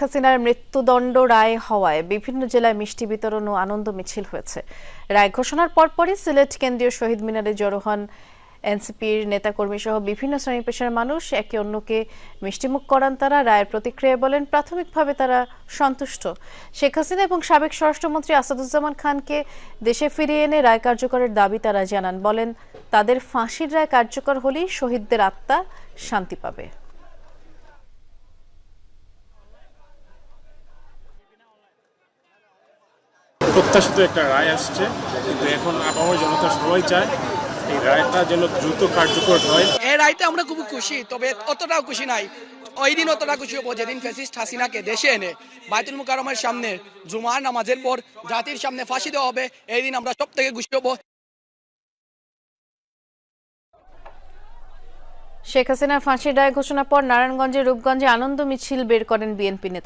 হাসিনার মৃত্যুদণ্ড রায় হওয়ায় বিভিন্ন জেলায় মিষ্টি বিতরণ ও আনন্দ মিছিল হয়েছে। রায় ঘোষণার পরপরই সিলেট কেন্দ্রীয় শহীদ মিনারে জড়ো হন এনসিপির নেতাকর্মী সহ বিভিন্ন শ্রেণি পেশার মানুষ। একে অন্যকে মিষ্টিমুখ করান তারা। রায়ের প্রতিক্রিয়ায় বলেন, প্রাথমিকভাবে তারা সন্তুষ্ট। শেখ হাসিনা এবং সাবেক স্বরাষ্ট্রমন্ত্রী আসাদুজ্জামান খানকে দেশে ফিরিয়ে এনে রায় কার্যকরের দাবি তারা জানান। বলেন, তাদের ফাঁসির রায় কার্যকর হলেই শহীদদের আত্মা শান্তি পাবে। প্রত্যাশিত একটা রায় আসছে। কিন্তু এখন আপামর জনতা সবাই চায় এই রায়টা যেন দ্রুত কার্যকর হয়। এই রাইতে আমরা খুব খুশি তবে অতটাও খুশি নাই। ওই দিন অতটা খুশি হব যেদিন ফেসিস্ট হাসিনাকে দেশে এনে বাইতুল মুকাররমের সামনে জুমার নামাজের পর জাতির সামনে ফাঁসি দেওয়া হবে এই দিন আমরা সব থেকে খুশি হব। শেখ হাসিনার ফাঁসির রায় ঘোষণার পর নারায়ণগঞ্জের রূপগঞ্জে আনন্দ মিছিল বের করেন বিএনপি নেতা